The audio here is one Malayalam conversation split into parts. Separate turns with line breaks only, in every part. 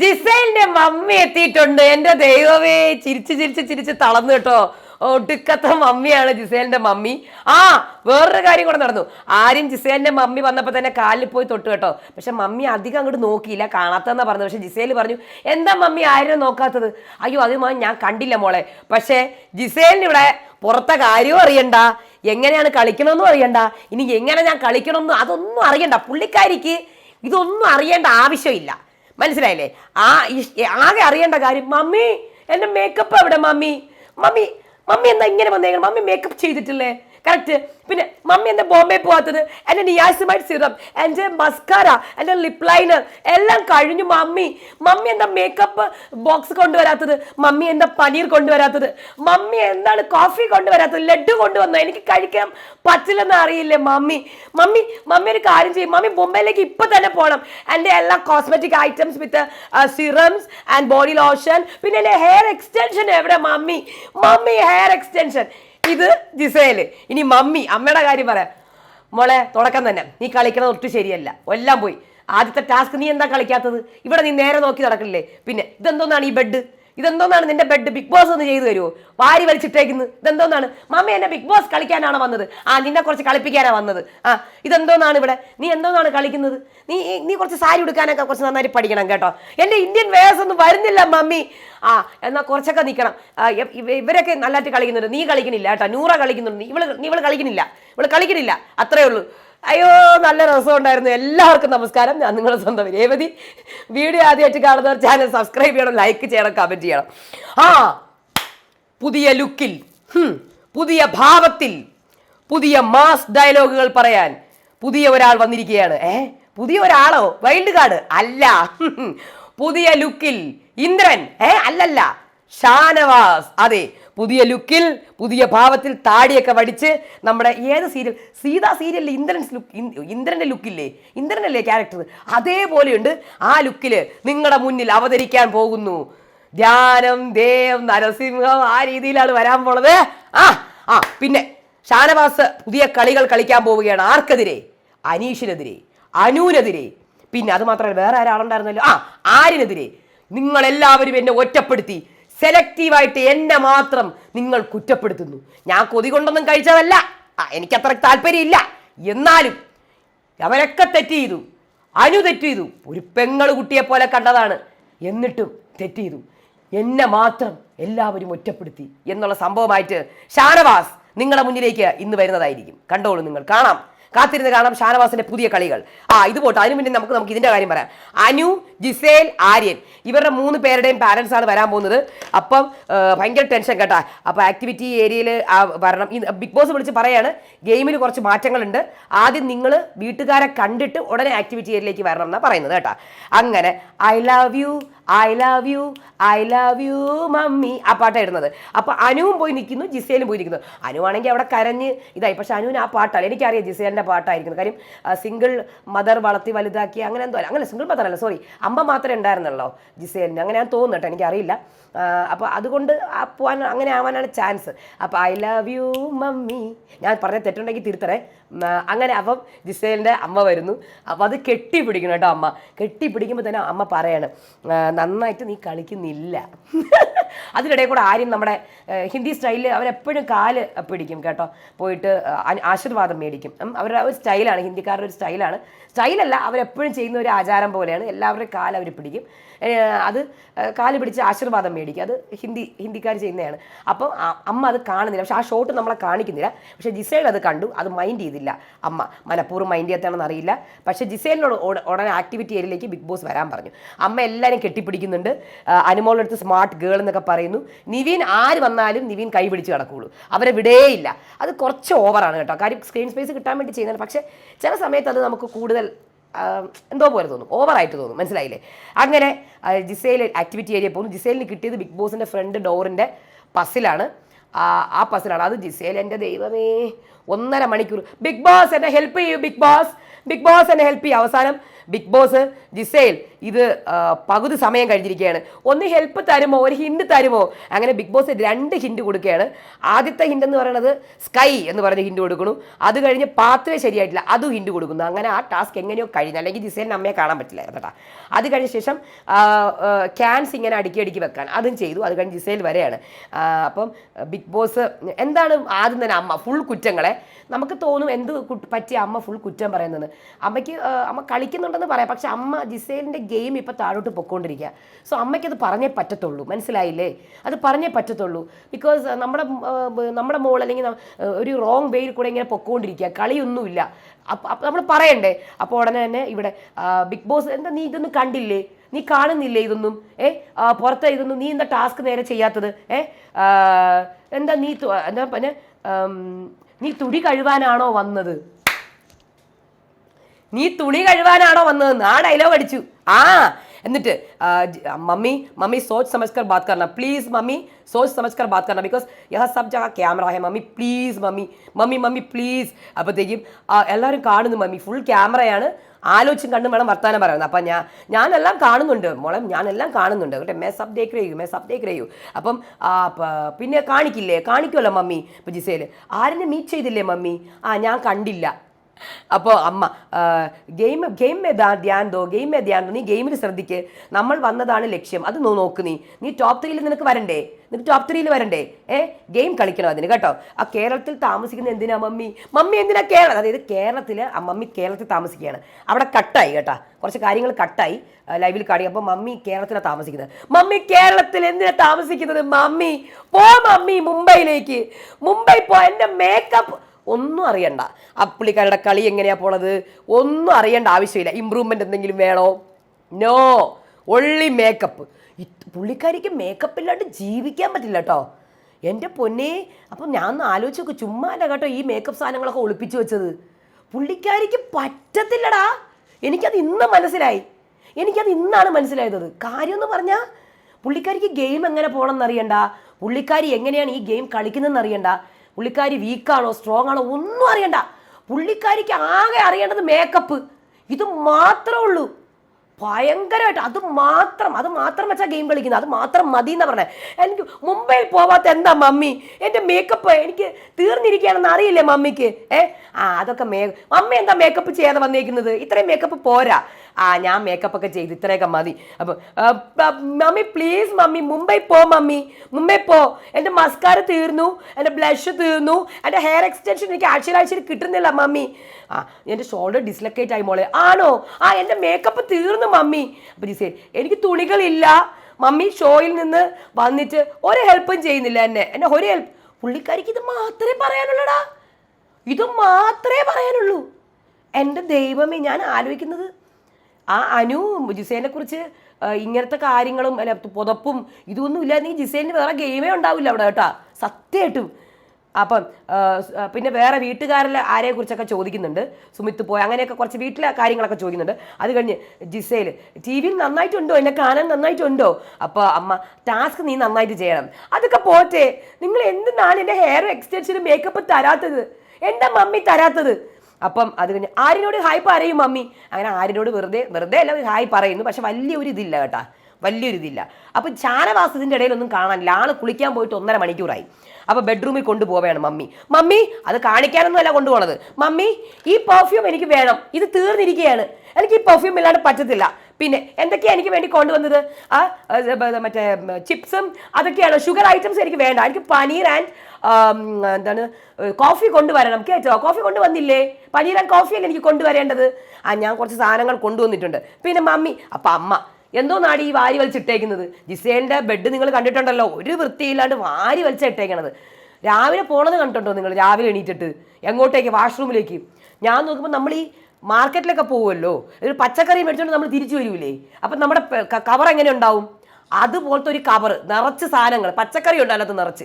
ജിസൈലിന്റെ മമ്മി എത്തിയിട്ടുണ്ട്. എന്റെ ദൈവമേ ചിരിച്ച് ചിരിച്ച് ചിരിച്ച് തളർന്നു കേട്ടോ. ഒടുക്കത്തെ മമ്മിയാണ് ജിസേലിന്റെ മമ്മി. ആ വേറൊരു കാര്യം കൂടെ നടന്നു. ആരും ജിസേലിന്റെ മമ്മി വന്നപ്പോൾ തന്നെ കാലിൽ പോയി തൊട്ട് കേട്ടോ. പക്ഷെ മമ്മി അധികം അങ്ങോട്ട് നോക്കിയില്ല കാണാത്തെന്നാ പറഞ്ഞത്. പക്ഷെ ജിസേൽ പറഞ്ഞു എന്താ മമ്മി ആരും നോക്കാത്തത്? അയ്യോ അത് ഞാൻ കണ്ടില്ല മോളെ. പക്ഷേ ജിസേലിന് ഇവിടെ പുറത്തെ കാര്യവും അറിയണ്ട. എങ്ങനെയാണ് കളിക്കണമെന്നും അറിയണ്ട. ഇനി എങ്ങനെ ഞാൻ കളിക്കണമെന്നും അതൊന്നും അറിയണ്ട. പുള്ളിക്കാരിക്ക് ഇതൊന്നും അറിയേണ്ട ആവശ്യമില്ല. മനസ്സിലായില്ലേ? ആ ആകെ അറിയേണ്ട കാര്യം മമ്മി എന്റെ മേക്കപ്പ് എവിടെ മമ്മി? മമ്മി മമ്മി എന്താ ഇങ്ങനെ വന്നേക്കണം? മമ്മി മേക്കപ്പ് ചെയ്തിട്ടില്ലേ? കറക്റ്റ് പിന്നെ മമ്മി എന്താ ബോംബെ പോവാത്തത്? എന്റെ നിയാസമായിട്ട് സിറം എന്റെ മസ്കാര എന്റെ ലിപ് ലൈനർ എല്ലാം കഴിഞ്ഞു മമ്മി. മമ്മി എന്താ മേക്കപ്പ് ബോക്സ് കൊണ്ടുവരാത്തത്? മമ്മി എന്താ പനീർ കൊണ്ടുവരാത്തത്? മമ്മി എന്താണ് കോഫി കൊണ്ടുവരാത്തത്? ലഡു കൊണ്ടുവന്നത് എനിക്ക് കഴിക്കാൻ പറ്റില്ലെന്ന് അറിയില്ലേ മമ്മി? മമ്മി മമ്മി ഒരു കാര്യം ചെയ്യും. മമ്മി മുംബൈയിലേക്ക് ഇപ്പൊ തന്നെ പോകണം എന്റെ എല്ലാ cosmetic items with serums and body lotion പിന്നെ എന്റെ ഹെയർ എക്സ്റ്റൻഷൻ എവിടെ മമ്മി? മമ്മി ഹെയർ എക്സ്റ്റൻഷൻ ഇത് ജിസേൽ. ഇനി മമ്മി അമ്മയുടെ കാര്യം പറയാം. മോളെ തുടക്കം തന്നെ. നീ കളിക്കണത് ഒട്ടും ശരിയല്ല. എല്ലാം പോയി. ആദ്യത്തെ ടാസ്ക് നീ എന്താ കളിക്കാത്തത്? ഇവിടെ നീ നേരെ നോക്കി നടക്കില്ലേ പിന്നെ ഇതെന്തോന്നാണ് ഈ ബെഡ് ഇതെന്തോന്നാണ് നിന്റെ ബെഡ് ബിഗ് ബോസ് ഒന്ന് ചെയ്തു തരുമോ വാരി വലിച്ചിട്ടേക്കുന്നത് ഇതെന്തോന്നാണ്? മമ്മി എന്നെ ബിഗ് ബോസ് കളിക്കാനാണ് വന്നത്? ആ നിന്നെ കുറച്ച് കളിപ്പിക്കാനാണ് വന്നത്. ആ ഇതെന്തോന്നാണ് ഇവിടെ? നീ എന്തോന്നാണ് കളിക്കുന്നത്? നീ നീ കുറച്ച് സാരി ഉടുക്കാനൊക്കെ കുറച്ച് നന്നായിട്ട് പഠിക്കണം കേട്ടോ. എന്റെ ഇന്ത്യൻ വേഴ്സ് ഒന്നും വരുന്നില്ല മമ്മി. ആ എന്നാൽ കുറച്ചൊക്കെ നിൽക്കണം ഇവരൊക്കെ നല്ലതായിട്ട് കളിക്കുന്നുണ്ട്. നീ കളിക്കുന്നില്ല കേട്ടോ. നൂറ കളിക്കുന്നുണ്ട്. ഇവൾ നീ ഇവൾ കളിക്കുന്നില്ല. ഇവൾ കളിക്കുന്നില്ല. അത്രേ ഉള്ളൂ. അയ്യോ നല്ല രസമുണ്ടായിരുന്നു. എല്ലാവർക്കും നമസ്കാരം. ഞാൻ നിങ്ങളുടെ സ്വന്തം രേവതി. വീഡിയോ ആദ്യമായിട്ട് കാണുന്നവർ ചാനൽ സബ്സ്ക്രൈബ് ചെയ്യണം ലൈക്ക് ചെയ്യണം കമന്റ് ചെയ്യണം. ആ പുതിയ ലുക്കിൽ പുതിയ ഭാവത്തിൽ പുതിയ മാസ് ഡയലോഗുകൾ പറയാൻ പുതിയ ഒരാൾ വന്നിരിക്കുകയാണ്. ഏ പുതിയ ഒരാളോ? വൈൽഡ് കാർഡ് അല്ല പുതിയ ലുക്കിൽ ഇന്ദ്രൻ. ഏ അല്ലല്ല ഷാനവാസ്. അതെ പുതിയ ലുക്കിൽ പുതിയ ഭാവത്തിൽ താടിയൊക്കെ വടിച്ച് നമ്മുടെ ഏത് സീരിയൽ സീതാ സീരിയലിൽ ഇന്ദ്രൻസ് ലുക്ക് ഇന്ദ്രന്റെ ലുക്കില്ലേ? ഇന്ദ്രനല്ലേ ക്യാരക്ടർ അതേപോലെയുണ്ട് ആ ലുക്കിൽ നിങ്ങളുടെ മുന്നിൽ അവതരിക്കാൻ പോകുന്നു. ധ്യാനം ദേവ് നരസിംഹം ആ രീതിയിലാണ് വരാൻ പോണത്. ആ ആ പിന്നെ ഷാനവാസ് പുതിയ കളികൾ കളിക്കാൻ പോവുകയാണ്. ആർക്കെതിരെ? അനീഷിനെതിരെ അനുവിനെതിരെ പിന്നെ അത് മാത്രമല്ല വേറെ ആരാളുണ്ടായിരുന്നല്ലോ? ആ ആരിനെതിരെ നിങ്ങളെല്ലാവരും എന്നെ ഒറ്റപ്പെടുത്തി. സെലക്റ്റീവായിട്ട് എന്നെ മാത്രം നിങ്ങൾ കുറ്റപ്പെടുത്തുന്നു. ഞാൻ കൊതി കൊണ്ടൊന്നും കഴിച്ചതല്ല. ആ, അത്ര താല്പര്യമില്ല. എന്നാലും അവരൊക്കെ തെറ്റ് ചെയ്തു. അനു തെറ്റ് ചെയ്തു. ഒരു പെങ്ങൾ കുട്ടിയെ പോലെ കണ്ടതാണ്. എന്നിട്ടും തെറ്റ് ചെയ്തു. എന്നെ മാത്രം എല്ലാവരും ഒറ്റപ്പെടുത്തി എന്നുള്ള സംഭവമായിട്ട് ഷാനവാസ് നിങ്ങളുടെ മുന്നിലേക്ക് ഇന്ന് വരുന്നതായിരിക്കും. കണ്ടോളൂ നിങ്ങൾ. കാണാം. കാത്തിരുന്ന് കാണാം ഷാനവാസിന്റെ പുതിയ കളികൾ. ആ ഇത് പോട്ടെ. അതിനു മുന്നേ നമുക്ക് നമുക്ക് ഇതിന്റെ കാര്യം പറയാം. അനു ജിസേൽ ആര്യൻ ഇവരുടെ മൂന്ന് പേരുടെയും പാരൻസ് ആണ് വരാൻ പോകുന്നത്. അപ്പം ഭയങ്കര ടെൻഷൻ കേട്ടാ. അപ്പോൾ ആക്ടിവിറ്റി ഏരിയയിൽ വരണം. ബിഗ് ബോസ് വിളിച്ച് പറയാണ് ഗെയിമിൽ കുറച്ച് മാറ്റങ്ങളുണ്ട്. ആദ്യം നിങ്ങൾ വീട്ടുകാരെ കണ്ടിട്ട് ഉടനെ ആക്ടിവിറ്റി ഏരിയയിലേക്ക് വരണം എന്നാണ് പറയുന്നത് കേട്ടാ. അങ്ങനെ I love you I love you I love you mummy. ആ പാട്ടാണ് ഇടുന്നത് അപ്പോൾ അനുവും പോയി നിൽക്കുന്നു ജിസേലും പോയി നിൽക്കുന്നു. അനു ആണെങ്കിൽ അവിടെ കരഞ്ഞ് ഇതായി. പക്ഷെ അനുവിന് ആ പാട്ടാണ്. എനിക്കറിയാം ജിസേലിന്റെ പാട്ടായിരിക്കുന്നത് കാര്യം സിംഗിൾ മദർ വളർത്തി വലുതാക്കി അങ്ങനെ എന്തോ അല്ല. അങ്ങനെ സിംഗിൾ മദർ അല്ല സോറി അമ്മ മാത്രമേ ഉണ്ടായിരുന്നുള്ളോ ജിസേലിന്? അങ്ങനെ ഞാൻ തോന്നുന്നു കേട്ടോ എനിക്കറിയില്ല. അപ്പോൾ അതുകൊണ്ട് പോവാൻ അങ്ങനെ ആവാനാണ് ചാൻസ്. അപ്പോൾ ഐ ലവ് യു മമ്മി. ഞാൻ പറഞ്ഞ തെറ്റുണ്ടെങ്കിൽ തിരുത്തറേ അങ്ങനെ അപ്പം ജിസേലിന്റെ അമ്മ വരുന്നു. അപ്പോൾ അത് കെട്ടിപ്പിടിക്കണം കേട്ടോ അമ്മ. കെട്ടിപ്പിടിക്കുമ്പോൾ തന്നെ അമ്മ പറയാണ് "ആ, നന്നായിട്ട് നീ കളിക്കുന്നില്ല. അതിനിടയിൽ കൂടെ ആരും നമ്മുടെ ഹിന്ദി സ്റ്റൈലിൽ അവരെപ്പോഴും കാൽ പിടിക്കും കേട്ടോ. പോയിട്ട് ആശീർവാദം മേടിക്കും. അവരുടെ ഒരു സ്റ്റൈലാണ് ഹിന്ദിക്കാരുടെ ഒരു സ്റ്റൈലാണ്. സ്റ്റൈലല്ല അവരെപ്പോഴും ചെയ്യുന്ന ഒരു ആചാരം പോലെയാണ്. എല്ലാവരുടെയും കാൽ അവർ പിടിക്കും. അത് കാൽ പിടിച്ച് ആശീർവാദം മേടിക്കുക. അത് ഹിന്ദി ഹിന്ദിക്കാർ ചെയ്യുന്നതാണ്. അപ്പം അമ്മ അത് കാണുന്നില്ല. പക്ഷെ ആ ഷോട്ട് നമ്മളെ കാണിക്കുന്നില്ല. പക്ഷെ ജിസേൽ അത് കണ്ടു. അത് മൈൻഡ് ചെയ്തില്ല അമ്മ. മനഃപൂർവം മൈൻഡ് ചെയ്യാത്താണെന്ന് അറിയില്ല. പക്ഷെ ജിസേലിനോട് ഉടനെ ആക്ടിവിറ്റി ഏരിയയിലേക്ക് ബിഗ് ബോസ് വരാൻ പറഞ്ഞു. അമ്മ എല്ലാവരും കെട്ടിപ്പിടിക്കുന്നുണ്ട്. അനുമോളുടെ അടുത്ത് സ്മാർട്ട് ഗേൾ എന്നൊക്കെ പറയുന്നു. നിവീൻ ആര് വന്നാലും നിവീൻ കൈ പിടിച്ച് കിടക്കുകയുള്ളൂ അവരെ വിടേയില്ല. അത് കുറച്ച് ഓവറാണ് കേട്ടോ. കാര്യം സ്ക്രീൻ സ്പേസ് കിട്ടാൻ വേണ്ടി ചെയ്യുന്നതാണ്. പക്ഷേ ചില സമയത്ത് അത് നമുക്ക് കൂടുതൽ എന്തോ പോലെ തോന്നും. ഓവറായിട്ട് തോന്നും. മനസ്സിലായില്ലേ? അങ്ങനെ ആ, ആക്ടിവിറ്റി ഏരിയ പോകുന്നു. ജിസൈലിന് കിട്ടിയത് ബിഗ് ബോസിന്റെ ഫ്രണ്ട് ഡോറിന്റെ പസിലാണ് ആ ആ പസിലാണ് അത് ജിസേൽ എന്റെ ദൈവമേ. ഒന്നര മണിക്കൂർ. ബിഗ് ബോസ് എന്നെ ഹെൽപ്പ് ചെയ്യൂ ബിഗ് ബോസ്. ബിഗ് ബോസ് എന്നെ ഹെൽപ്പ് ചെയ്യും. അവസാനം ബിഗ് ബോസ് ജിസേൽ ഇത് പകുതി സമയം കഴിഞ്ഞിരിക്കുകയാണ്. ഒന്ന് ഹെൽപ്പ് തരുമോ? ഒരു ഹിൻഡ് തരുമോ? അങ്ങനെ ബിഗ് ബോസ് രണ്ട് ഹിൻഡ് കൊടുക്കുകയാണ്. ആദ്യത്തെ ഹിന്റ് എന്ന് പറയുന്നത് സ്കൈ എന്ന് പറഞ്ഞ ഹിൻഡ് കൊടുക്കുന്നു. അത് കഴിഞ്ഞ് പാത്രേ ശരിയായിട്ടില്ല അതും ഹിൻഡ് കൊടുക്കുന്നു. അങ്ങനെ ആ ടാസ്ക് എങ്ങനെയോ കഴിഞ്ഞു. അല്ലെങ്കിൽ ജിസേലിന് അമ്മയെ കാണാൻ പറ്റില്ല കേട്ടാ. അത് കഴിഞ്ഞ ശേഷം ക്യാൻസ് ഇങ്ങനെ അടുക്കി അടുക്കി വെക്കാൻ. അതും ചെയ്തു. അത് കഴിഞ്ഞ് ജിസേൽ വരെയാണ്. അപ്പം ബിഗ് ബോസ് എന്താണ് ആദ്യം തന്നെ അമ്മ ഫുൾ കുറ്റങ്ങളെ നമുക്ക് തോന്നും എന്ത് പറ്റിയ അമ്മ ഫുൾ കുറ്റം പറയുന്നത്. അമ്മയ്ക്ക് അമ്മ കളിക്കുന്നുണ്ടെന്ന് പറയാം. പക്ഷെ അമ്മ ജിസേലിന്റെ ഗെയിം ഇപ്പോൾ താഴോട്ട് പൊക്കോണ്ടിരിക്കുക സോ അമ്മയ്ക്ക് അത് പറഞ്ഞേ പറ്റത്തുള്ളൂ. മനസ്സിലായില്ലേ? അത് പറഞ്ഞേ പറ്റത്തുള്ളൂ. ബിക്കോസ് നമ്മുടെ നമ്മുടെ മോൾ അല്ലെങ്കിൽ ഒരു റോങ് വേയിൽ കൂടെ ഇങ്ങനെ പൊക്കോണ്ടിരിക്കുക കളിയൊന്നുമില്ല. അപ്പം നമ്മൾ പറയണ്ടേ? അപ്പോൾ ഉടനെ തന്നെ ഇവിടെ ബിഗ് ബോസ് എന്താ നീ ഇതൊന്നും കണ്ടില്ലേ? നീ കാണുന്നില്ലേ ഇതൊന്നും? ഏ? പുറത്ത് ഇതൊന്നും നീ എന്താ ടാസ്ക് നേരെ ചെയ്യാത്തത്? ഏ? എന്താ നീ എന്താ പിന്നെ നീ തുണി കഴുവാനാണോ വന്നത്? നീ തുണി കഴുവാനാണോ വന്നത് ആ ഡയലോഗ് അടിച്ചു. ആ എന്നിട്ട് മമ്മി മമ്മി സോച്ച് സമജ്കർ ബാത് കർണ പ്ലീസ് മമ്മി സോച്ച് സമജ്കർ ബാത് കർണ ബിക്കോസ് യഹ സബ് ജഗ camera he mummy please mummy mummy mummy please അപ്പോഴത്തേക്കും എല്ലാവരും കാണുന്നു മമ്മി. ഫുൾ ക്യാമറയാണ് ആലോചിച്ചും കണ്ടും വേണം വർത്താനം പറയുന്നത് അപ്പം ഞാൻ ഞാനെല്ലാം കാണുന്നുണ്ട്. മോളെ ഞാനെല്ലാം കാണുന്നുണ്ട്. കേട്ടോ മേ സബ് ദേക്ക് റേയു മേ സബ് റേയു അപ്പം പിന്നെ കാണിക്കില്ലേ? കാണിക്കുമല്ലോ മമ്മി ഇപ്പം ജിസയിൽ ആരെന്നെ മീറ്റ് ചെയ്തില്ലേ മമ്മി? ആ ഞാൻ കണ്ടില്ല. അപ്പോൾ അമ്മ ഗെയിം ഗെയിം ധ്യാൻ ദോ ഗെയിം ധ്യാൻ ദോ നീ ഗെയിമിൽ ശ്രദ്ധിക്ക്. നമ്മൾ വന്നതാണ് ലക്ഷ്യം. അത് നോക്ക് നീ. നീ ടോപ്പ് ത്രീയിൽ നിനക്ക് വരണ്ടേ? നിനക്ക് ടോപ്പ് ത്രീയിൽ വരണ്ടേ? ഏ? ഗെയിം കളിക്കണം അതിന് കേട്ടോ? ആ കേരളത്തിൽ താമസിക്കുന്ന എന്തിനാ മമ്മി? മമ്മി എന്തിനാ കേരളം? അതായത് കേരളത്തിൽ ആ മമ്മി കേരളത്തിൽ താമസിക്കുകയാണ്. അവിടെ കട്ടായി കേട്ടാ. കുറച്ച് കാര്യങ്ങൾ കട്ടായി ലൈവിൽ കാണി അപ്പോൾ മമ്മി കേരളത്തിലാണ് താമസിക്കുന്നത്. മമ്മി കേരളത്തിൽ എന്തിനാ താമസിക്കുന്നത് മമ്മി? പോ മമ്മി മുംബൈയിലേക്ക്. മുംബൈ പോ എന്റെ മേക്കപ്പ് ഒന്നും അറിയണ്ട. ആ പുള്ളിക്കാരുടെ കളി എങ്ങനെയാ പോണത്? ഒന്നും അറിയേണ്ട ആവശ്യമില്ല. ഇമ്പ്രൂവ്മെന്റ് എന്തെങ്കിലും വേണോ? നോ ഒള്ളി മേക്കപ്പ് പുള്ളിക്കാരിക്ക് മേക്കപ്പ് ഇല്ലാണ്ട് ജീവിക്കാൻ പറ്റില്ല കേട്ടോ എന്റെ പൊന്നെ അപ്പം ഞാൻ ഒന്ന് ആലോചിച്ച് നോക്കും. ചുമ്മാ അല്ല കേട്ടോ ഈ മേക്കപ്പ് സാധനങ്ങളൊക്കെ ഒളിപ്പിച്ചു വെച്ചത്. പുള്ളിക്കാരിക്ക് പറ്റത്തില്ലടാ. എനിക്കത് ഇന്ന് മനസ്സിലായി. എനിക്കത് ഇന്നാണ് മനസ്സിലായത്. കാര്യം എന്ന് പറഞ്ഞാൽ പുള്ളിക്കാരിക്ക് ഗെയിം എങ്ങനെ പോകണമെന്ന് അറിയണ്ട പുള്ളിക്കാരി എങ്ങനെയാണ് ഈ ഗെയിം കളിക്കുന്നതെന്ന് അറിയണ്ട പുള്ളിക്കാരി വീക്കാണോ സ്ട്രോങ് ആണോ ഒന്നും അറിയണ്ട. പുള്ളിക്കാരിക്ക് ആകെ അറിയേണ്ടത് മേക്കപ്പ് ഇത് മാത്രമേ ഉള്ളൂ. ഭയങ്കരമായിട്ട് അത് മാത്രം അത് മാത്രം വെച്ചാൽ ഗെയിം കളിക്കുന്നത്. അത് മാത്രം മതി എന്നാ പറഞ്ഞത്. എനിക്ക് മുംബൈയിൽ പോവാത്ത എന്താ മമ്മി? എന്റെ മേക്കപ്പ് എനിക്ക് തീർന്നിരിക്കുകയാണെന്ന് അറിയില്ലേ മമ്മിക്ക്? ഏ? ആ അതൊക്കെ മേ മമ്മി എന്താ മേക്കപ്പ് ചെയ്യാതെ വന്നേക്കുന്നത്? ഇത്രയും മേക്കപ്പ് പോരാ. ആ ഞാൻ മേക്കപ്പ് ഒക്കെ ചെയ്ത് ഇത്രയൊക്കെ മതി. അപ്പൊ മമ്മി പ്ലീസ് മമ്മി മുംബൈ പോ മമ്മി. മുംബൈ പോ. എന്റെ മസ്കാര തീർന്നു. എന്റെ ബ്ലഷ് തീർന്നു. എന്റെ ഹെയർ എക്സ്റ്റൻഷൻ എനിക്ക് ആഴ്ചയിൽ കിട്ടുന്നില്ല മമ്മി. ആ എന്റെ ഷോൾഡർ ഡിസ്ലൊക്കേറ്റ് ആയി മോളെ. ആണോ? ആ എന്റെ മേക്കപ്പ് തീർന്നു മമ്മി. അപ്പൊ ജിസേ എനിക്ക് തുണികളില്ല. മമ്മി ഷോയിൽ നിന്ന് വന്നിട്ട് ഒരു ഹെൽപ്പും ചെയ്യുന്നില്ല എന്നെ. എന്നെ ഒരു ഹെൽപ്പ് പുള്ളിക്കാരിക്ക് ഇത് മാത്രമേ പറയാനുള്ളടാ. ഇത് മാത്രമേ പറയാനുള്ളൂ. എന്റെ ദൈവമേ ഞാൻ ആലോചിക്കുന്നത് ആ അനു ജിസേനെ കുറിച്ച് ഇങ്ങനത്തെ കാര്യങ്ങളും അല്ല പുതപ്പും ഇതൊന്നും ഇല്ലായിരുന്നെങ്കിൽ ജിസേലിന് വേറെ ഗെയിമേ ഉണ്ടാവില്ല അവിടെ കേട്ടാ. സത്യമായിട്ടും അപ്പം പിന്നെ വേറെ വീട്ടുകാരിലെ ആരെ കുറിച്ചൊക്കെ ചോദിക്കുന്നുണ്ട്. സുമിത്ത് പോയ അങ്ങനെയൊക്കെ കുറച്ച് വീട്ടിലെ കാര്യങ്ങളൊക്കെ ചോദിക്കുന്നുണ്ട്. അത് കഴിഞ്ഞ് ജിസേൽ ടി വിയിൽ നന്നായിട്ടുണ്ടോ? എന്നെ കാണാൻ നന്നായിട്ടുണ്ടോ? അപ്പോൾ അമ്മ ടാസ്ക് നീ നന്നായിട്ട് ചെയ്യണം. അതൊക്കെ പോട്ടെ. നിങ്ങൾ എന്തിനാണ് എന്റെ ഹെയർ എക്സ്റ്റൻഷനും മേക്കപ്പ് തരാത്തത്? എന്റെ മമ്മി തരാത്തത്? അപ്പം അത് കഴിഞ്ഞ് ആരിനോട് ഹായ് പറയും മമ്മി. അങ്ങനെ ആരിനോട് വെറുതെ വെറുതെ അല്ല ഹായ് പറയുന്നു. പക്ഷെ വലിയൊരു ഇതില്ല കേട്ടാ. വലിയൊരു ഇതില്ല അപ്പം ചാനവാസത്തിന്റെ ഇടയിലൊന്നും കാണാനില്ല. ആൾ കുളിക്കാൻ പോയിട്ട് ഒന്നര മണിക്കൂറായി. അപ്പോൾ ബെഡ്റൂമിൽ കൊണ്ടുപോവുകയാണ് മമ്മി. മമ്മി അത് കാണിക്കാനൊന്നും അല്ല കൊണ്ടുപോകണത് മമ്മി ഈ പെർഫ്യൂം എനിക്ക് വേണം. ഇത് തീർന്നിരിക്കുകയാണ്. എനിക്ക് ഈ പെർഫ്യൂം ഇല്ലാണ്ട് പറ്റത്തില്ല. പിന്നെ എന്തൊക്കെയാണ് എനിക്ക് വേണ്ടി കൊണ്ടുവന്നത്? ആ മറ്റേ ചിപ്സും അതൊക്കെയാണ്? ഷുഗർ ഐറ്റംസ് എനിക്ക് വേണ്ട. എനിക്ക് പനീർ ആൻഡ് എന്താണ് കോഫി കൊണ്ടുവരണം. കേട്ടോ? കോഫി കൊണ്ടുവന്നില്ലേ? പനീർ ആൻഡ് കോഫിയല്ലേ എനിക്ക് കൊണ്ടുവരേണ്ടത്? ആ ഞാൻ കുറച്ച് സാധനങ്ങൾ കൊണ്ടുവന്നിട്ടുണ്ട്. പിന്നെ മമ്മി അപ്പം അമ്മ എന്തോ നാടി ഈ വാരി വലിച്ചിട്ടേക്കുന്നത്? ജിസേലിന്റെ ബെഡ് നിങ്ങൾ കണ്ടിട്ടുണ്ടല്ലോ. ഒരു വൃത്തിയില്ലാണ്ട് വാരി വലിച്ചിട്ടേക്കണത്. രാവിലെ പോണത് കണ്ടിട്ടുണ്ടോ നിങ്ങൾ? രാവിലെ എണീറ്റിട്ട്. എങ്ങോട്ടേക്ക്? വാഷ്റൂമിലേക്ക് ഞാൻ നോക്കുമ്പോൾ നമ്മൾ ഈ മാർക്കറ്റിലൊക്കെ പോകുമല്ലോ ഒരു പച്ചക്കറി മേടിച്ചുകൊണ്ട് നമ്മൾ തിരിച്ചു വരൂലേ. അപ്പം നമ്മുടെ കവർ എങ്ങനെ ഉണ്ടാവും? അതുപോലത്തെ ഒരു കവർ നിറച്ച് സാധനങ്ങൾ പച്ചക്കറി ഉണ്ട് അതിനകത്ത് നിറച്ച്.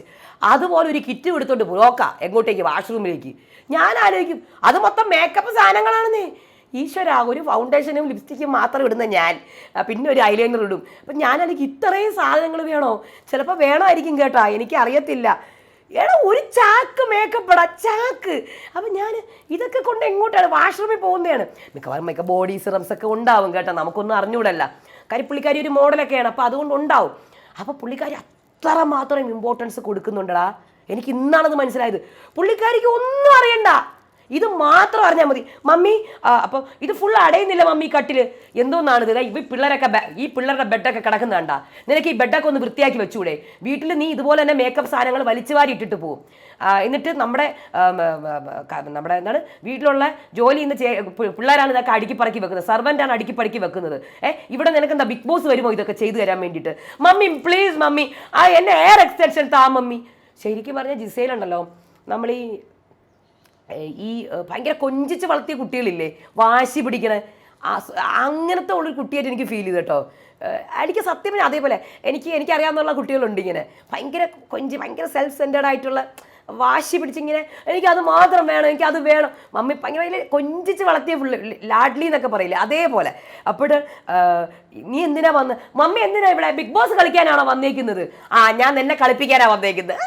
അതുപോലെ ഒരു കിറ്റ് എടുത്തോണ്ട് പോക്കാ എങ്ങോട്ടേക്ക് വാഷ്റൂമിലേക്ക് ഞാൻ ആലോചിക്കും അത് മൊത്തം മേക്കപ്പ് സാധനങ്ങളാണെന്നേ. ഈശ്വര ഒരു ഫൗണ്ടേഷനും ലിപ്സ്റ്റിക്കും മാത്രം ഇടുന്ന ഞാൻ. പിന്നെ ഒരു ഐലൈനർ ഇടും. അപ്പം ഞാനതിലേക്ക് ഇത്രയും സാധനങ്ങൾ വേണോ? ചിലപ്പോൾ വേണമായിരിക്കും കേട്ടോ എനിക്ക് അറിയത്തില്ല എടാ ഒരു ചാക്ക് മേക്കപ്പ് ഇടാ ചാക്ക്. അപ്പം ഞാൻ ഇതൊക്കെ കൊണ്ട് എങ്ങോട്ടാണ്? വാഷ്റൂമിൽ പോകുന്നതാണ്. മിക്കവാറും മിക്ക ബോഡി സിറംസ് ഒക്കെ ഉണ്ടാവും കേട്ടോ. നമുക്കൊന്നും അറിഞ്ഞൂടല്ല. കാര്യം പുള്ളിക്കാരി ഒരു മോഡലൊക്കെയാണ് അപ്പോൾ അതുകൊണ്ട് ഉണ്ടാവും. അപ്പോൾ പുള്ളിക്കാരി അത്ര മാത്രം ഇമ്പോർട്ടൻസ് കൊടുക്കുന്നുണ്ടടാ. എനിക്ക് ഇന്നാണത് മനസ്സിലായത്. പുള്ളിക്കാരിക്ക് ഒന്നും അറിയണ്ട. ഇത് മാത്രം അറിഞ്ഞാൽ മതി. മമ്മി അപ്പോൾ ഇത് ഫുൾ അടയുന്നില്ല മമ്മി കട്ടിൽ എന്തോന്നാണ് ഇത്? ഈ പിള്ളേരൊക്കെ ഈ പിള്ളേരുടെ ബെഡൊക്കെ കിടക്കുന്നതാണ്ടാ നിനക്ക് ഈ ബെഡൊക്കെ ഒന്ന് വൃത്തിയാക്കി വെച്ചൂടെ? വീട്ടിൽ നീ ഇതുപോലെ തന്നെ മേക്കപ്പ് സാധനങ്ങൾ വലിച്ചു വാരി ഇട്ടിട്ട് പോകും. എന്നിട്ട് നമ്മുടെ നമ്മുടെ എന്താണ് വീട്ടിലുള്ള ജോലി ഇന്ന് പിള്ളേരാണ് ഇതൊക്കെ അടുക്കി പറക്കി വെക്കുന്നത്. സർവന്റാണ് അടുക്കി പറക്കി വെക്കുന്നത്. ഏഹ് ഇവിടെ നിനക്ക് എന്താ ബിഗ് ബോസ് വരുമോ ഇതൊക്കെ ചെയ്തു തരാൻ വേണ്ടിയിട്ട്? Mummy please mummy. ആ എന്റെ എയർ എക്സ്റ്റൻഷൻ താ മമ്മി. ശരിക്കും പറഞ്ഞാൽ ജിസയിലുണ്ടല്ലോ നമ്മൾ ഈ ഈ ഭയങ്കര കൊഞ്ചിച്ച് വളർത്തിയ കുട്ടികളില്ലേ? വാശി പിടിക്കണ. അങ്ങനത്തെ ഉള്ളൊരു കുട്ടിയായിട്ട് എനിക്ക് ഫീൽ ചെയ്തു കേട്ടോ. എനിക്ക് സത്യം അതേപോലെ എനിക്ക് എനിക്കറിയാവുന്ന കുട്ടികളുണ്ട് ഇങ്ങനെ. ഭയങ്കര കൊഞ്ചി ഭയങ്കര സെൽഫ് സെന്റേഡ് ആയിട്ടുള്ള വാശി പിടിച്ചിങ്ങനെ എനിക്ക് അത് മാത്രം വേണം എനിക്ക് അത് വേണം. മമ്മി ഭയങ്കര വലിയ കൊഞ്ചിച്ച് വളർത്തിയ പുള്ളി ലാഡ്ലി എന്നൊക്കെ പറയില്ലേ അതേപോലെ. അപ്പോൾ നീ എന്തിനാ വന്ന് മമ്മി എന്തിനാ ഇവിടെ ബിഗ് ബോസ് കളിക്കാനാണോ വന്നേക്കുന്നത്? ആ ഞാൻ നിന്നെ കളിപ്പിക്കാനാ വന്നേക്കുന്നത്.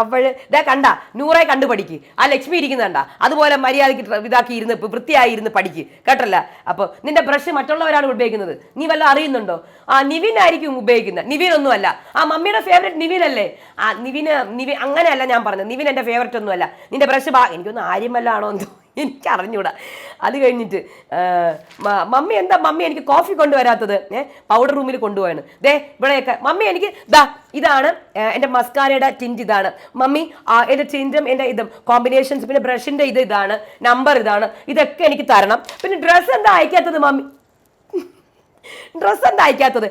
അപ്പോൾ ഇതാ കണ്ട നൂറെ കണ്ടു പഠിക്ക്. ആ ലക്ഷ്മി ഇരിക്കുന്നുണ്ട അതുപോലെ മര്യാദയ്ക്ക് ഇതാക്കി ഇരുന്ന് വൃത്തിയായി ഇരുന്ന് പഠിക്ക് കേട്ടല്ല? അപ്പോൾ നിന്റെ ബ്രഷ് മറ്റുള്ളവരാണ് ഉപയോഗിക്കുന്നത്. നീ വല്ല അറിയുന്നുണ്ടോ? ആ നിവിൻ ആയിരിക്കും ഉപയോഗിക്കുന്നത്. നിവിൻ ഒന്നുമല്ല ആ മമ്മിയുടെ ഫേവറേറ്റ് നിവിൻ അല്ലേ ആ നിവിന് നിവിൻ അങ്ങനെയല്ല ഞാൻ പറഞ്ഞത്. നിവിൻ എന്റെ ഫേവറേറ്റ് ഒന്നുമല്ല. നിന്റെ ബ്രഷ് ബാ. എനിക്കൊന്ന് ആര്യമല്ലാണോ എന്ന് എനിക്ക് അറിഞ്ഞൂടാ അത് കഴിഞ്ഞിട്ട് മമ്മി എന്താ മമ്മി എനിക്ക് കോഫി കൊണ്ടുവരാത്തത്? ഏ പൗഡർ റൂമിൽ കൊണ്ടുപോയാണ്. ദേ ഇവിടെയൊക്കെ. മമ്മി എനിക്ക് ദാ ഇതാണ് എന്റെ മസ്കാരയുടെ ടിന്റ് ഇതാണ്. മമ്മി എന്റെ ടിന്റും എന്റെ ഇതും കോമ്പിനേഷൻസ് പിന്നെ ബ്രഷിന്റെ ഇത് ഇതാണ് നമ്പർ ഇതാണ്. ഇതൊക്കെ എനിക്ക് തരണം. പിന്നെ ഡ്രസ്സ് എന്താ അയക്കാത്തത് മമ്മി? ഡ്രസ്സ് എന്താ അയക്കാത്തത്?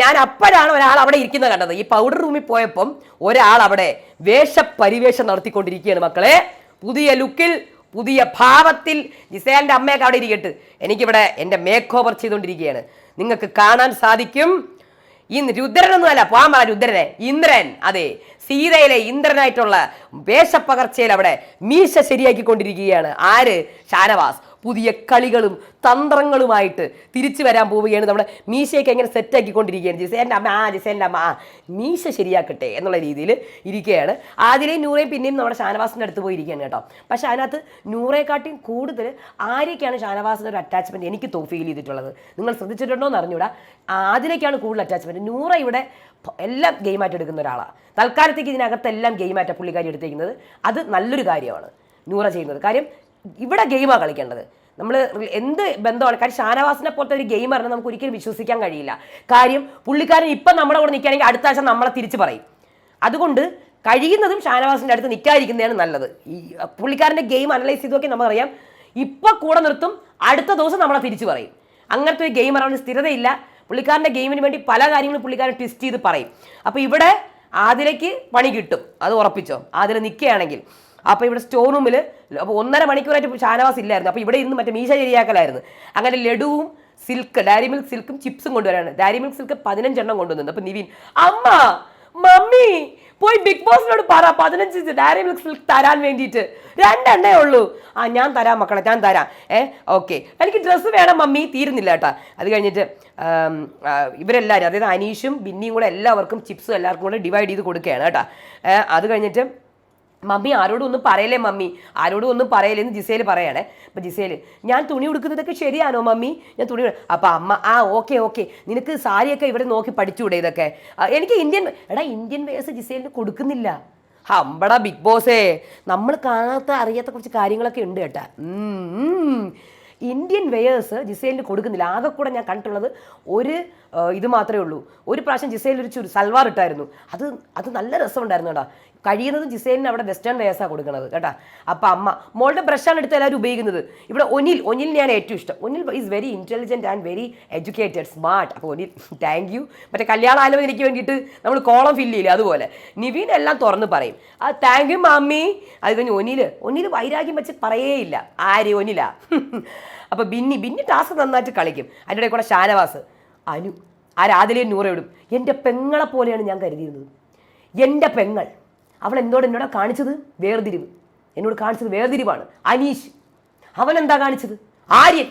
ഞാൻ അപ്പോഴാണ് ഒരാൾ അവിടെ ഇരിക്കുന്നത് കണ്ടത്. ഈ പൗഡർ റൂമിൽ പോയപ്പം ഒരാൾ അവിടെ വേഷപരിവേഷം നടത്തിക്കൊണ്ടിരിക്കുകയാണ് മക്കളെ. പുതിയ ലുക്കിൽ പുതിയ ഭാവത്തിൽ ജിസേലിന്റെ അമ്മയൊക്കെ അവിടെ ഇരിക്കട്ട്. എനിക്കിവിടെ എന്റെ മേക്ക് ഓവർ ചെയ്തുകൊണ്ടിരിക്കുകയാണ്. നിങ്ങൾക്ക് കാണാൻ സാധിക്കും. ഇന്ന് രുദ്രനൊന്നുമല്ല പോകാൻ പറ രുദ്രനെ. ഇന്ദ്രൻ അതെ സീതയിലെ ഇന്ദ്രനായിട്ടുള്ള വേഷപ്പകർച്ചയിൽ അവിടെ മീശ ശരിയാക്കിക്കൊണ്ടിരിക്കുകയാണ്. ആര്? ഷാനവാസ്. പുതിയ കളികളും തന്ത്രങ്ങളുമായിട്ട് തിരിച്ചു വരാൻ പോവുകയാണ് നമ്മുടെ മീശയൊക്കെ എങ്ങനെ സെറ്റാക്കിക്കൊണ്ടിരിക്കുകയാണ് ജിസേന്റെ അമ്മ ആ ജിസേന്റെ അമ്മ ആ മീശ ശരിയാക്കട്ടെ എന്നുള്ള രീതിയിൽ ഇരിക്കുകയാണ്. ആദ്യത്തെയും നൂറേയും പിന്നെയും നമ്മുടെ ഷാനവാസിന്റെ അടുത്ത് പോയിരിക്കുകയാണ് കേട്ടോ. പക്ഷേ അതിനകത്ത് നൂറേക്കാട്ടിയും കൂടുതൽ ആരെയൊക്കെയാണ് ഷാനവാസിന്റെ ഒരു അറ്റാച്ച്മെന്റ് എനിക്ക് തോ ഫീൽ ചെയ്തിട്ടുള്ളത്? നിങ്ങൾ ശ്രദ്ധിച്ചിട്ടുണ്ടോ എന്ന് അറിഞ്ഞൂടാ ആദിലേക്കാണ് കൂടുതൽ അറ്റാച്ച്മെന്റ് നൂറ ഇവിടെ എല്ലാം ഗെയിമായിട്ട് എടുക്കുന്ന ഒരാളാണ് തൽക്കാലത്തേക്ക് ഇതിനകത്തെല്ലാം ഗെയിമായിട്ടാണ് പുള്ളിക്കാരി എടുത്തേക്കുന്നത്. അത് നല്ലൊരു കാര്യമാണ് നൂറ ചെയ്യുന്നത്. കാര്യം ഇവിടെ ഗെയിമാണ് കളിക്കേണ്ടത്. നമ്മൾ എന്ത് ബന്ധമാണ് കാര്യം ഷാനവാസിനെ പോലത്തെ ഒരു ഗെയിമറിനെ നമുക്ക് ഒരിക്കലും വിശ്വസിക്കാൻ കഴിയില്ല. കാര്യം പുള്ളിക്കാരൻ ഇപ്പം നമ്മുടെ കൂടെ നിൽക്കുകയാണെങ്കിൽ അടുത്ത ആഴ്ച നമ്മളെ തിരിച്ച് പറയും. അതുകൊണ്ട് കഴിയുന്നതും ഷാനവാസിന്റെ അടുത്ത് നിൽക്കാതിരിക്കുന്നതാണ് നല്ലത്. ഈ പുള്ളിക്കാരന്റെ ഗെയിം അനലൈസ് ചെയ്ത് നോക്കി നമുക്കറിയാം ഇപ്പം കൂടെ നിർത്തും അടുത്ത ദിവസം നമ്മളെ തിരിച്ചു പറയും. അങ്ങനത്തെ ഒരു ഗെയിം ഗെയിമറാണ് സ്ഥിരതയില്ല. പുള്ളിക്കാരന്റെ ഗെയിമിന് വേണ്ടി പല കാര്യങ്ങളും പുള്ളിക്കാരൻ ട്വിസ്റ്റ് ചെയ്ത് പറയും. അപ്പോൾ ഇവിടെ ആതിരയ്ക്ക് പണി കിട്ടും അത് ഉറപ്പിച്ചോ? ആതിര നിൽക്കുകയാണെങ്കിൽ. അപ്പോൾ ഇവിടെ സ്റ്റോർ റൂമിൽ അപ്പോൾ ഒന്നര മണിക്കൂറായിട്ട് ഷാനവാസ് ഇല്ലായിരുന്നു. അപ്പോൾ ഇവിടെ ഇന്ന് മറ്റേ മീശ ശരിയാക്കലായിരുന്നു. അങ്ങനെ ലഡുവും സിൽക്ക് ഡയറി മിൽക്ക് സിൽക്കും ചിപ്സും കൊണ്ടുവരാണ്. ഡയറി മിൽക്ക് സിൽക്ക് പതിനഞ്ചെണ്ണം കൊണ്ടുവന്നു അപ്പോൾ നിവിൻ അമ്മ മമ്മി പോയി ബിഗ് ബോസിനോട് പറ. പതിനഞ്ച് ഡയറി മിൽക്ക് സിൽക്ക് തരാൻ വേണ്ടിയിട്ട്. രണ്ടെണ്ണേ ഉള്ളൂ. ആ ഞാൻ തരാം മക്കളെ ഞാൻ തരാം. ഏ ഓക്കെ. എനിക്ക് ഡ്രസ്സ് വേണം മമ്മി. തീരുന്നില്ല കേട്ടോ. അത് കഴിഞ്ഞിട്ട് ഇവരെല്ലാവരും അതായത് അനീഷും ബിന്നിയും കൂടെ എല്ലാവർക്കും ചിപ്സും എല്ലാവർക്കും കൂടെ ഡിവൈഡ് ചെയ്ത് കൊടുക്കുകയാണ് കേട്ടോ. അത് കഴിഞ്ഞിട്ട് മമ്മി ആരോടും ഒന്നും പറയലേ മമ്മി? ആരോടും ഒന്നും പറയലേ എന്ന് ജിസേൽ പറയണേ. അപ്പം ജിസേൽ ഞാൻ തുണി ഉടുക്കുന്നതൊക്കെ ശരിയാണോ മമ്മി? ഞാൻ തുണി അപ്പം അമ്മ ആ ഓക്കെ ഓക്കെ. നിനക്ക് സാരിയൊക്കെ ഇവിടെ നോക്കി പഠിച്ചുകൂടെ ഇതൊക്കെ? എനിക്ക് ഇന്ത്യൻ എടാ ഇന്ത്യൻ വേസ് ജിസേലിന് കൊടുക്കുന്നില്ല. ഹമ്പടാ ബിഗ് ബോസേ. നമ്മൾ കാണാത്ത അറിയാത്ത കുറച്ച് കാര്യങ്ങളൊക്കെ ഉണ്ട് കേട്ടാ. ഇന്ത്യൻ വെയേഴ്സ് ജിസേലിന് കൊടുക്കുന്നില്ല. ആകെ കൂടെ ഞാൻ കണ്ടിട്ടുള്ളത് ഒരു ഇത് മാത്രമേ ഉള്ളൂ. ഒരു പ്രാവശ്യം ജിസേലിൽ ഒരു ചുരു സൽവാർ ഇട്ടായിരുന്നു. അത് അത് നല്ല രസമുണ്ടായിരുന്നു കേട്ടോ. കഴിയുന്നത് ജിസേലിന് അവിടെ വെസ്റ്റേൺ വെയേഴ്സാണ് കൊടുക്കുന്നത് കേട്ടോ. അപ്പം അമ്മ മോളുടെ ബ്രഷാണ് എടുത്ത് എല്ലാവരും ഉപയോഗിക്കുന്നത്. ഇവിടെ ഒനിൽ ഒനിലിനെയാണ് ഏറ്റവും ഇഷ്ടം. Onil is very intelligent and very educated smart അപ്പോൾ ഒനിൽ താങ്ക് യു മറ്റേ കല്യാണ ആലോചനയ്ക്ക് വേണ്ടിയിട്ട് നമ്മൾ കോളം ഫില്ല് ചെയ്യില്ല അതുപോലെ. നിവീൻ എല്ലാം തുറന്ന് പറയും. ആ താങ്ക് യു മാമ്മി. അത് കഴിഞ്ഞ് ഒനിൽ ഒനിൽ വൈരാഗ്യം വെച്ച് പറയേയില്ല. ആര് ഒനില? അപ്പോൾ ബിന്നി ബിന്നി ടാസ്ക് നന്നായിട്ട് കളിക്കും. അതിന്റെ കൂടെ ഷാനവാസ് അനു ആ രാതിലെയും നൂറയോടും എന്റെ പെങ്ങളെ പോലെയാണ് ഞാൻ കരുതിയിരുന്നത്. എന്റെ പെങ്ങൾ അവൾ എന്നോട് എന്നോട് കാണിച്ചത് വേർതിരിവ്. എന്നോട് കാണിച്ചത് വേർതിരിവാണ്. അനീഷ് അവൻ എന്താ കാണിച്ചത്? ആര്യൻ.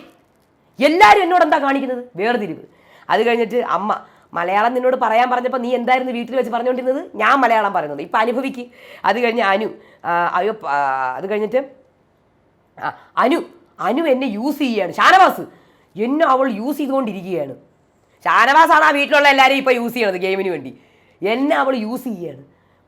എല്ലാവരും എന്നോട് എന്താ കാണിക്കുന്നത്? വേർതിരിവ്. അത് കഴിഞ്ഞിട്ട് അമ്മ മലയാളം നിന്നോട് പറയാൻ പറഞ്ഞപ്പോൾ നീ എന്തായിരുന്നു വീട്ടിൽ വെച്ച് പറഞ്ഞുകൊണ്ടിരുന്നത് ഞാൻ മലയാളം പറയുന്നത്. ഇപ്പം അനുഭവിക്ക്. അത് കഴിഞ്ഞ് അനു അയ്യോ അത് കഴിഞ്ഞിട്ട് അനു അനു എന്നെ യൂസ് ചെയ്യുകയാണ് ഷാനവാസ് എന്നെ അവൾ യൂസ് ചെയ്തുകൊണ്ടിരിക്കുകയാണ്. ഷാനവാസാണ് ആ വീട്ടിലുള്ള എല്ലാവരെയും ഇപ്പോൾ യൂസ് ചെയ്യണത് ഗെയിമിന് വേണ്ടി. എന്നെ അവൾ യൂസ് ചെയ്യുകയാണ്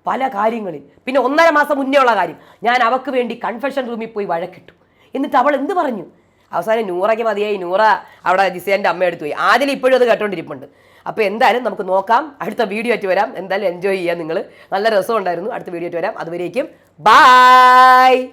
പല കാര്യങ്ങളിൽ. പിന്നെ ഒന്നര മാസം മുന്നേ ഉള്ള കാര്യം ഞാൻ അവൾക്ക് വേണ്ടി കൺഫെഷൻ റൂമിൽ പോയി വഴക്കിട്ടു. എന്നിട്ട് അവൾ എന്ത് പറഞ്ഞു? അവസാനം നൂറയ്ക്ക് മതിയായി നൂറ അവിടെ ജിസേന്റെ അമ്മ എടുത്തു പോയി. ആദ്യം ഇപ്പോഴും അത് കേട്ടോണ്ടിരിപ്പുണ്ട്. അപ്പോൾ എന്തായാലും നമുക്ക് നോക്കാം. അടുത്ത വീഡിയോ ആയിട്ട് വരാം. എന്തായാലും എൻജോയ് ചെയ്യാം നിങ്ങൾ നല്ല രസമുണ്ടായിരുന്നു. അടുത്ത വീഡിയോ ആയിട്ട് വരാം. അതുവരേക്കും ബായ്